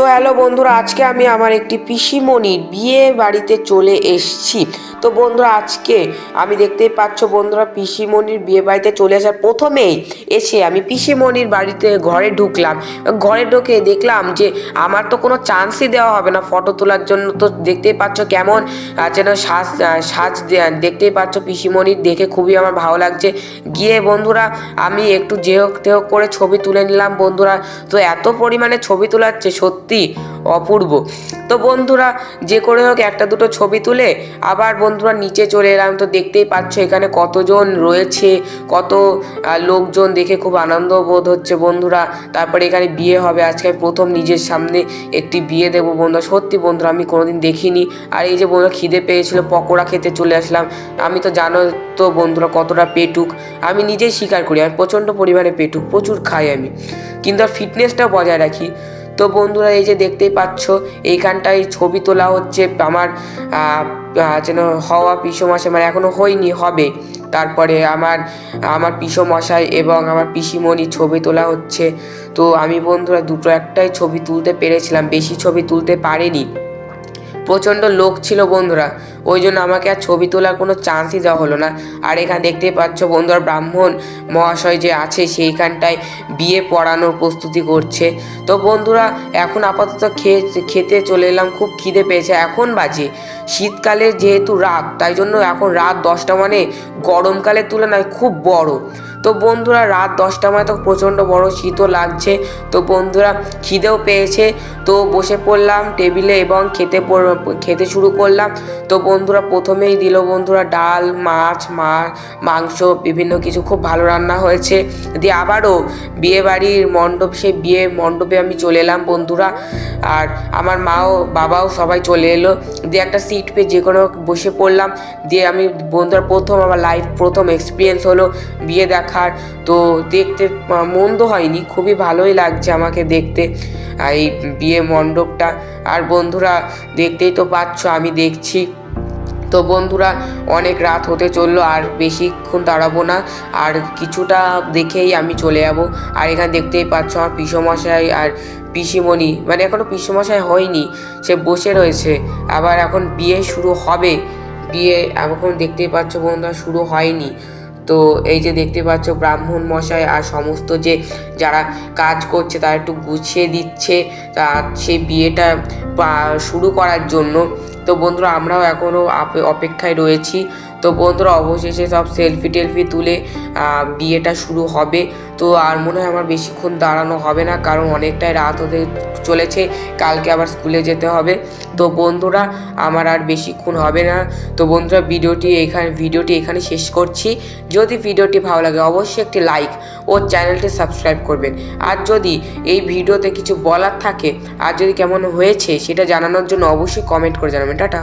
So hello বন্ধুরা, আজকে আমি আমার একটি পিসিমণির বিয়ে বাড়িতে চলে এসেছি। তো বন্ধুরা, আজকে আমি দেখতেই পাচ্ছ বন্ধুরা, পিসিমণির বিয়ে বাড়িতে চলে আসার প্রথমেই এসে আমি পিসিমণির বাড়িতে ঘরে ঢুকলাম। ঘরে ঢুকে দেখলাম যে আমার তো কোনো চান্সই দেওয়া হবে না ফটো তোলার জন্য। তো দেখতেই পাচ্ছ কেমন যেন সাজ সাজ দেখতেই পাচ্ছ পিসিমণির দেখে খুবই আমার ভালো লাগছে। গিয়ে বন্ধুরা, আমি একটু যে হোক করে ছবি তুলে নিলাম বন্ধুরা। তো এত পরিমাণে ছবি তোলাচ্ছে, সত্যি অপূর্ব। তো বন্ধুরা, যে করে হোক একটা দুটো ছবি তুলে আবার বন্ধুরা নিচে চলে এলাম। তো দেখতেই পাচ্ছ এখানে কতজন রয়েছে, কত লোকজন দেখে খুব আনন্দ বোধ হচ্ছে বন্ধুরা। তারপরে এখানে বিয়ে হবে, আজকে প্রথম নিজের সামনে একটি বিয়ে দেবো বন্ধুরা। সত্যি বন্ধুরা, আমি কোনোদিন দেখিনি। আর এই যে বন্ধুরা, খিদে পেয়েছিল, পকোড়া খেতে চলে আসলাম। আমি তো জানো তো বন্ধুরা কতটা পেটুক। আমি নিজেই স্বীকার করি, আমি প্রচণ্ড পরিমাণে পেটুক, প্রচুর খাই আমি। কিন্তু ফিটনেসটা বজায় রাখি। তো বন্ধুরা, এই যে দেখতেই পাচ্ছ, এইখানটায় ছবি তোলা হচ্ছে আমার যেন হওয়া পিসমশাই মানে এখনও হয়নি, হবে। তারপরে আমার আমার পিসমশাই এবং আমার পিসিমণি ছবি তোলা হচ্ছে। তো আমি বন্ধুরা, দুটো একটাই ছবি তুলতে পেরেছিলাম, বেশি ছবি তুলতে পারিনি। প্রচণ্ড লোক ছিল বন্ধুরা। ওই জন্য আমাকে আর ছবি তোলার কোনো চান্সই দেওয়া হলো না। আর এখানে দেখতেই পাচ্ছ বন্ধুরা, ব্রাহ্মণ মহাশয় যে আছে, সেইখানটায় বিয়ে পড়ানোর প্রস্তুতি করছে। তো বন্ধুরা, এখন আপাতত খেতে চলে এলাম, খুব খিদে পেয়েছে। এখন বাজে। শীতকালে যেহেতু রাত, তাই জন্য এখন রাত দশটা মানে গরমকালের তুলনায় খুব বড়। তো বন্ধুরা, রাত দশটা মানে তো প্রচণ্ড বড় শীতও লাগছে। তো বন্ধুরা, খিদেও পেয়েছে। তো বসে পড়লাম টেবিলে এবং খেতে খেতে শুরু করলাম। তো বন্ধুরা, প্রথমেই দিল বন্ধুরা ডাল, মাছ, মা, মাংস, বিভিন্ন কিছু। খুব ভালো রান্না হয়েছে। দিয়ে আবারও বিয়ে বাড়ির মণ্ডপ, সেই বিয়ে মণ্ডপে আমি চলে এলাম বন্ধুরা। আর আমার মাও, বাবাও সবাই চলে এলো। দিয়ে একটা সিট পেয়ে যে কোনো বসে পড়লাম। দিয়ে আমি বন্ধুরা, প্রথম আমার লাইফ প্রথম এক্সপিরিয়েন্স হলো বিয়ে দেখার। তো দেখতে মন্দ হয়নি, খুবই ভালোই লাগছে আমাকে দেখতে। এই বিয়ে মণ্ডপটা। আর বন্ধুরা, দেখতেই তো পাচ্ছ, আমি দেখছি। তো বন্ধুরা, অনেক রাত হতে চলল, আর বেশিক্ষণ দাঁড়াবো না। আর কিছুটা দেখেই আমি চলে যাব। আর এখানে দেখতেই পাচ্ছ, আমার পিসমশাই আর পিসিমণি। মানে এখনও পিসমশাই হয়নি, সে বসে রয়েছে। আবার এখন বিয়ে শুরু হবে। বিয়ে এখন দেখতেই পাচ্ছ বন্ধুরা, শুরু হয়নি। তো এই যে দেখতে পাচ্ছ ব্রাহ্মণ মশাই আর সমস্ত যে যারা কাজ করছে তারা একটু গুছিয়ে দিচ্ছে সেই বিয়েটা শুরু করার জন্য। তো বন্ধুরা, আমরাও এখনও অপেক্ষায় রয়েছি। তো বন্ধুরা, অবশেষে সব সেলফি টেলফি তুলে বিয়েটা শুরু হবে। তো আর মনে হয় আমার বেশিক্ষণ দাঁড়ানো হবে না, কারণ অনেকটাই রাত হতে চলেছে। কালকে আবার স্কুলে যেতে হবে। তো বন্ধুরা, আমার আর বেশিক্ষণ হবে না। তো বন্ধুরা, ভিডিওটি এখানে ভিডিওটি এখানে শেষ করছি। যদি ভিডিওটি ভালো লাগে, অবশ্যই একটি লাইক ও চ্যানেলটি সাবস্ক্রাইব করবেন। আর যদি এই ভিডিওতে কিছু বলার থাকে, আর যদি কেমন হয়েছে সেটা জানানোর জন্য অবশ্যই কমেন্ট করে জানাবেন। டாட்டா.